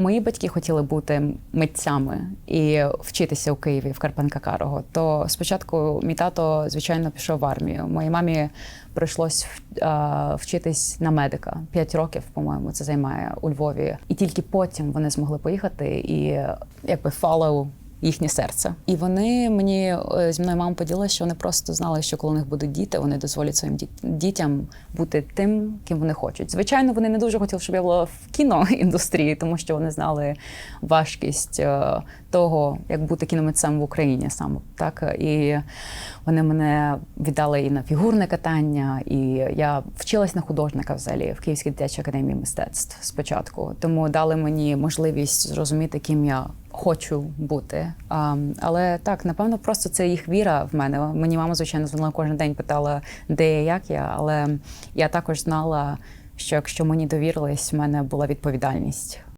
мої батьки хотіли бути митцями і вчитися у Києві в Карпенка Карого, то спочатку мій тато, звичайно, пішов в армію. Моїй мамі прийшлось вчитись на медика. П'ять років, по-моєму, це займає у Львові. І тільки потім вони змогли поїхати і якби follow їхнє серце. І вони мені е, зі мною мама поділилася, що вони просто знали, що коли у них будуть діти, вони дозволять своїм діт- дітям бути тим, ким вони хочуть. Звичайно, вони не дуже хотіли, щоб я була в кіноіндустрії, тому що вони знали важкість е, того, як бути кіномитцем в Україні саме так. І вони мене віддали і на фігурне катання, і я вчилась на художника взагалі в Київській дитячій академії мистецтв спочатку. Тому дали мені можливість зрозуміти, ким я хочу бути. А, але так, напевно, просто це їх віра в мене. Мені мама, звичайно, дзвонила кожен день, питала, де я, як я. Але я також знала, що якщо мені довірились, в мене була відповідальність.